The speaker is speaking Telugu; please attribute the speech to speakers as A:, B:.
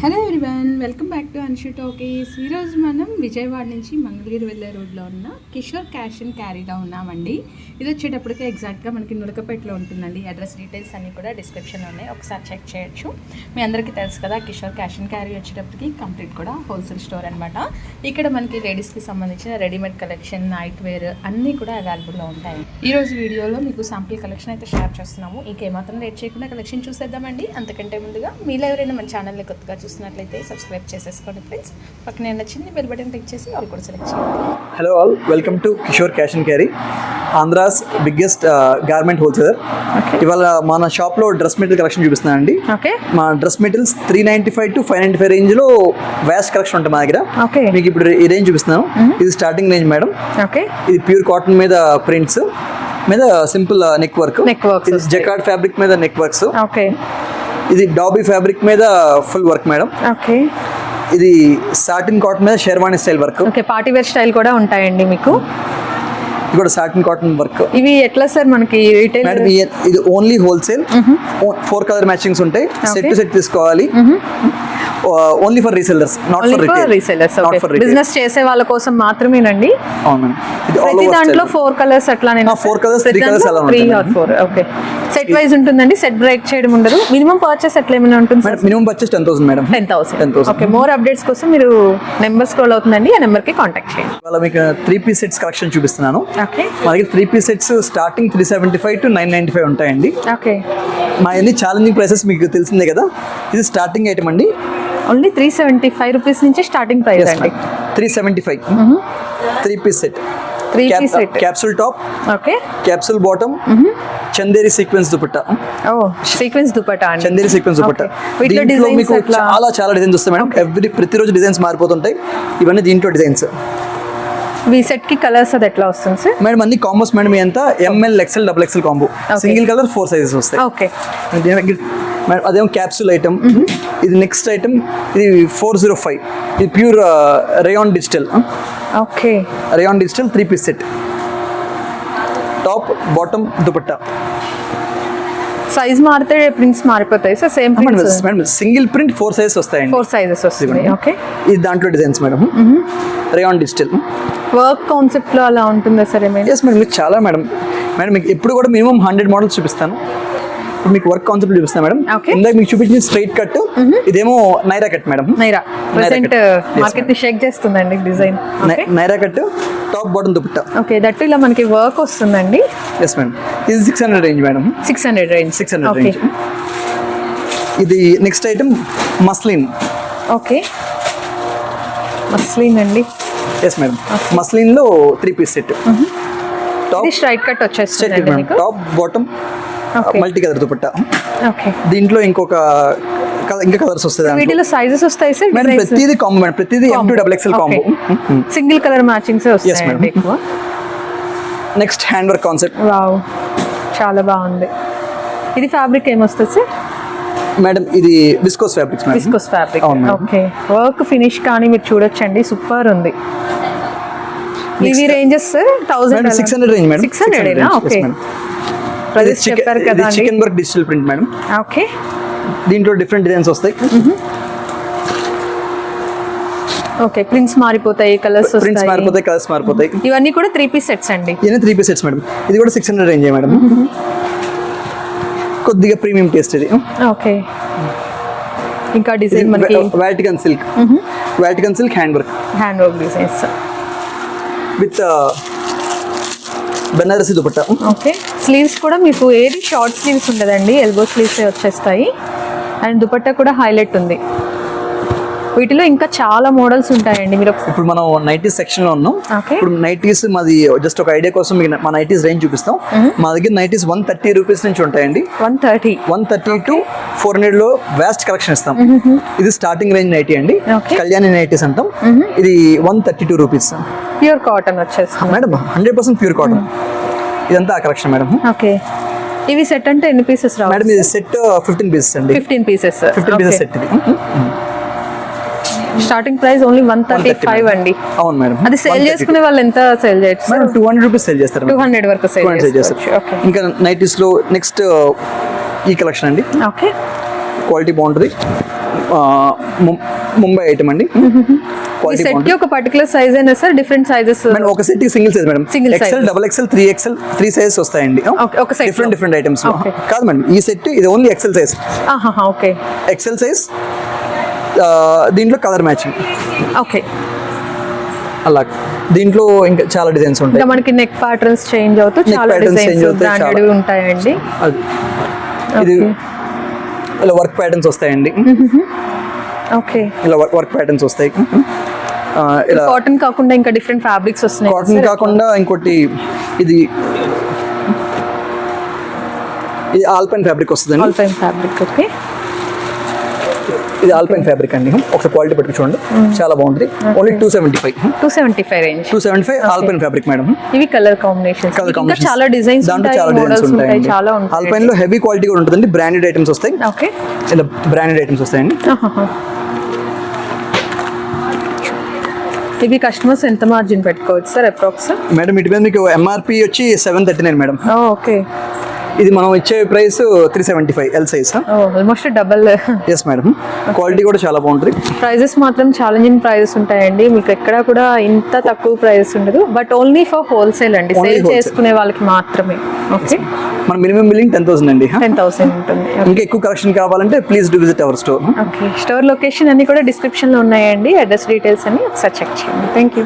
A: Hello everyone welcome back to Anshu Talkies ఈరోజు మనం విజయవాడ నుంచి మంగళగిరి వెళ్ళే రోడ్లో ఉన్న కిషోర్ క్యాష్ అండ్ క్యారీలో ఉన్నామండి. ఇది వచ్చేటప్పటికి ఎగ్జాక్ట్గా మనకి నులకపేటలో ఉంటుందండి. అడ్రస్ డీటెయిల్స్ అన్నీ కూడా డిస్క్రిప్షన్లో ఉన్నాయి ఒకసారి చెక్ చేయొచ్చు. మీ అందరికీ తెలుసు కదా కిషోర్ క్యాష్ అండ్ క్యారీ వచ్చేటప్పటికి కంప్లీట్ కూడా హోల్సేల్ స్టోర్ అనమాట ఇక్కడ మనకి లేడీస్కి సంబంధించిన రెడీమేడ్ కలెక్షన్ నైట్ వేర్ అన్నీ కూడా అవైలబుల్లో ఉంటాయి ఈరోజు వీడియోలో మీకు శాంపుల్ కలెక్షన్ అయితే షేర్ చేస్తున్నాము. ఇంకేమాత్రం లేట్ చేయకుండా కలెక్షన్ చూసేద్దామండి. అంతకంటే ముందుగా మీలో ఎవరైనా మన ఛానల్ని కొత్తగా చూస్తున్నట్లయితే సబ్స్క్రైబ్ చేసేసుకోండి ఫ్రెండ్స్. పక్కనే నచ్చింది బెల్ బటన్ క్లిక్ చేసి ఆల్ కూడా సెలెక్ట్ చేయండి.
B: Hello all welcome to Kishore cash and carry Andhra's biggest garment wholesaler ఇవాళ మన షాప్లో డ్రెస్ మెటీరియల్ కలెక్షన్ చూపిస్తున్నానండి.
A: ఓకే
B: మా dress materials three ninety five to five ninety five రేంజ్లో వ్యాస్ట్ కలెక్షన్ ఉంటుంది మా దగ్గర. మీకు ఇప్పుడు ఈ రేంజ్ చూపిస్తున్నాను. ఇది స్టార్టింగ్ రేంజ్ మేడం
A: ఓకే
B: ఇది ప్యూర్ కాటన్ మీద ప్రింట్స్ మీద simple neck work jacquard fabric మీద నెక్ వర్క్స్
A: ఓకే
B: ఇది డాబీ ఫ్యాబ్రిక్ మీద ఫుల్ వర్క్ మేడం
A: ఓకే
B: ఇది సాటిన్ కాటన్ మీద sherwani style work
A: okay party wear style కూడా ఉంటాయండి మీకు.
B: ఇది కూడా సాటిన్ కాటన్ వర్క్
A: ఇవి ఎట్లా సార్ మనకి రీటైల్
B: మేడం ఇది only wholesale four colour matchings ఉంటాయి. సెట్ టు సెట్ తీసుకోవాలి. Only for resellers not for
A: for
B: retail
A: resellers
B: not for
A: business చేసే వాళ్ళ కోసం మాత్రమేనండి.
B: అవును ఆల్
A: ప్రతి దాంట్లో ఫోర్ కలర్స్ అట్లానే
B: ఆ, four colours, three colours అలా
A: three or four okay set wise ఉంటుందండి సెట్ బ్రేక్ చేయడం ఉండదు. మినిమం పర్చేస్ ఎట్లా ఏమైనా ఉంటుంది
B: minimum purchase ten thousand madam
A: ten thousand
B: 10,000.
A: Okay more updates కోసం మీరు నెంబర్ స్క్రోల్ అవుతుందండి ఆ నెంబర్కి కాంటాక్ట్ చేయండి.
B: ఇవాళ మీకు త్రీ పీస్ సెట్స్ కలెక్షన్ చూపిస్తున్నాను. దగ్గర three piece sets starting three seventy five to nine ninety five ఉంటాయండి.
A: ఓకే
B: మా అన్ని ఛాలెంజింగ్ ప్రైసెస్ మీకు తెలిసిందే కదా. ఇది స్టార్టింగ్ ఐటమ్ అండి.
A: Only three seventy five rupees నుంచి స్టార్టింగ్ ప్రైస్ అండి.
B: Three seventy five three piece set
A: three piece set
B: capsule top
A: okay
B: capsule bottom Chanderi sequence dupatta
A: ఓ సీక్వెన్స్ దుపట్టా అండి.
B: చందేరి సీక్వెన్స్ దుపట్టా.
A: వీటిలో designs
B: మీకు? చాలా చాలా డిజైన్స్ వస్తాయి మేడం ఎవ్రీ ప్రతిరోజు డిజైన్స్ మారిపోతుంటాయి. ఇవన్నీ దీంట్లో డిజైన్స్
A: ఈ సెట్కి కలర్స్ అది ఎట్లా వస్తుంది సార్
B: మేడం అన్ని కాంబోస్ మేడం ఎంత M L XL double XL combo single colour four sizes వస్తాయి.
A: ఓకే
B: మేడం అదేమో క్యాప్సూల్ ఐటమ్ ఇది నెక్స్ట్ ఐటమ్ ఇది ఫోర్ జీరో ఫైవ్ ఇది pure rayon digital
A: okay
B: rayon digital three piece set top bottom dupatta
A: size మారితే ప్రింట్స్ మారిపోతాయి. Sir same
B: madam single print four sizes వస్తాయండి.
A: ఫోర్ సైజెస్ వస్తుంది ఓకే
B: ఇది దాంట్లో designs madam rayon digital
A: work కాన్సెప్ట్లో అలా ఉంటుందా సార్ ఏమైనా
B: ఎస్ మేడం మీకు చాలా మేడం మేడం మీకు ఎప్పుడు కూడా మినిమం హండ్రెడ్ మోడల్స్ చూపిస్తాను. మీకు వర్క్ కాన్సెప్ట్ చూపిస్తాను మేడం. ఇందాక మీకు చూపించిన స్ట్రైట్ కట్ ఇదేమో నైరా కట్ మేడం
A: నైరా మార్కెట్ని షేక్ చేస్తుందండి design
B: Naira cut top bottom dupatta.
A: Okay that ఇలా మనకి వర్క్ వస్తుందండి.
B: ఎస్ మేడం ఇది six hundred range madam
A: six hundred range
B: six hundred
A: okay
B: range ఇది next item muslin
A: okay muslin అండి.
B: Yes madam మస్లిన్లో three piece set top
A: straight cut మీకు?
B: Top bottom. Multi colour dupatta.
A: Okay
B: దీంట్లో ఇంకొక ఇంకా కలర్స్ వస్తాయి.
A: వీటిలో సైజెస్ వస్తాయి సార్
B: మేడం ప్రతిదీ కాంబో మేడం ప్రతిదీ M to double XL combo
A: single colour matchings. ఎక్కువ.
B: Next hand work concept
A: wow చాలా బాగుంది. ఇది ఫ్యాబ్రిక్ ఏమొస్తుంది సార్
B: మేడం ఇది viscose fabrics madam
A: viscose fabric. Okay work finish కానీ మీరు చూడొచ్చండి. సూపర్ ఉంది. ఇవి ranges thousand
B: madam six hundred range madam
A: six hundred okay చెప్పారు కదా
B: chikan work digital print madam
A: okay
B: దీంట్లో డిఫరెంట్ డిజైన్స్ వస్తాయి.
A: ఓకే ప్రింట్స్ మారిపోతాయి కలర్స్
B: ప్రింట్స్ మారిపోతాయి కలర్స్ మారిపోతాయి.
A: ఇవన్నీ కూడా త్రీ పీస్ సెట్స్ అండి.
B: ఇవన్నీ త్రీ పీస్ సెట్స్ మేడం. ఇది కూడా సిక్స్ హండ్రెడ్ రేంజ్ మేడం. కొద్దిగా ప్రీమియం టేస్ట్ ఇది.
A: ఓకే. ఇంకా డిజైన్ మనకి
B: Vatican silk Vatican silk hand work
A: hand work designs
B: with Banarasi dupatta
A: okay. Sleeves కూడా మీకు ఏది షార్ట్ స్లీవ్స్ ఉండదండి ఎల్బో స్లీవ్స్ వచ్చేస్తాయి. అండ్ దుపట్టా కూడా హైలైట్ ఉంది. వీటిలో ఇంకా చాలా మోడల్స్ ఉంటాయండి మీరు
B: ఇప్పుడు మనం నైటీస్ సెక్షన్లో ఉన్నాం. ఇప్పుడు నైటీస్ మాది జస్ట్ ఒక ఐడియా కోసం మీకు మా నైటీస్ రేంజ్ చూపిస్తాం. మా దగ్గర నైటీస్ వన్ థర్టీ రూపీస్ నుంచి ఉంటాయండి.
A: One thirty
B: one thirty to four హండ్రెడ్లో వ్యాస్ట్ కలెక్షన్ ఇస్తాం. ఇది స్టార్టింగ్ రేంజ్ నైటీ అండి. కళ్యాణి నైటీస్ అంటాం. ఇది one thirty two rupees
A: pure cotton వచ్చేస్తుంది.
B: Madam hundred percent pure cotton ఇదంతా కలెక్షన్ మేడం.
A: ఓకే. ఇవి సెట్ అంటే ఎన్ని పీసెస్ రావు?
B: మేడం ఇది సెట్ ఫిఫ్టీన్ పీసెస్ అండి.
A: Fifteen pieces
B: fifteen pieces set ఇది.
A: Starting price only one thirty five అండి.
B: అవును మేడం.
A: అది సేల్ చేసుకునే వాళ్ళు ఎంత సేల్ చేయొచ్చు
B: madam two hundred rupees sale చేస్తారు
A: టూ హండ్రెడ్ వరకు సేల్
B: చేస్తారు. ఇంకా నైటీస్లో నెక్స్ట్ ఈ కలెక్షన్ అండి.
A: ఓకే
B: క్వాలిటీ బాగుంటుంది. ముంబై ఐటమ్ అండి.
A: సెట్ ఒక పర్టికులర్ సైజ్ అయినా సార్ డిఫరెంట్ సైజెస్
B: ఒక set single size madam. XL double XL three XL three sizes వస్తాయండి.
A: ఒక.
B: Different different items. కాదు మేడం ఈ సెట్ ఇది only XL size
A: okay.
B: XL size దీంట్లో కలర్ మ్యాచింగ్
A: ఓకే
B: అలా. దీంట్లో ఇంకా చాలా డిజైన్స్ ఉంటాయి.
A: మనకి నెక్ ప్యాటర్న్స్ చేంజ్ అవుతూ చాలా డిజైన్స్
B: అవుతాయి, చాలా.
A: ఉంటాయండి.
B: ఇది ఇలా వర్క్ ప్యాటర్న్స్ వస్తాయండి.
A: ఓకే.
B: ఇలా వర్క్ ప్యాటర్న్స్ వస్తాయి. ఇలా
A: కాటన్ కాకుండా ఇంకా డిఫరెంట్ ఫ్యాబ్రిక్స్ వస్తున్నాయి.
B: కాటన్? కాకుండా ఇంకోటి ఇది ఇది ఆల్పైన్ ఫ్యాబ్రిక్ వస్తుందండి.
A: ఆల్ టైమ్ ఫ్యాబ్రిక్ ఓకే
B: ఇది ఆల్పైన్ ఫ్యాబ్రిక్ అండి. ఒకసారి క్వాలిటీ పెట్టి చూడండి. చాలా బాగుంటుంది only two seventy five
A: two seventy five range
B: two seventy five alpine fabric madam.
A: ఇవి కలర్ కాంబినేషన్స్.
B: కలర్ కాంబినేషన్
A: చాలా డిజైన్స్
B: దాంట్లో చాలా డిజైన్స్
A: మోడల్స్ ఉంటాయి చాలా ఉంటాయి.
B: ఆల్పైన్లో హెవీ క్వాలిటీ కూడా ఉంటుందండి. బ్రాండెడ్ ఐటమ్స్ వస్తాయి.
A: ఓకే.
B: ఇలా బ్రాండెడ్ ఐటమ్స్ వస్తాయండి.
A: ఇవి కస్టమర్స్ ఎంత మార్జిన్ పెట్టుకోవచ్చు సార్ అప్రాక్స్?
B: మేడం ఇటు మీద మీకు ఎంఆర్పి వచ్చి seven thirty nine madam
A: okay.
B: ఇది మనం ఇచ్చే price three seventy five L size
A: almost double
B: S madam quality కూడా చాలా బాగుంటుంది.
A: ప్రైజెస్ మాత్రం ఛాలెంజింగ్ ప్రైజెస్ ఉంటాయండి. మీకు ఎక్కడ కూడా ఇంత తక్కువ ప్రైజెస్ ఉండదు. బట్ ఓన్లీ ఫర్ హోల్సేల్ అండి. సేల్. చేసుకునే వాళ్ళకి మాత్రమే. ఓకే
B: మన మినిమం బిల్లింగ్ టెన్ థౌసండ్ అండి
A: టెన్ థౌసండ్ ఉంటుంది.
B: ఇంకా ఎక్కువ కలెక్షన్ కావాలంటే please do visit our store
A: okay store location అన్ని కూడా డిస్క్రిప్షన్లో ఉన్నాయండి. అడ్రస్ డీటెయిల్స్ అన్ని ఒకసారి చెక్ చేయండి. Thank you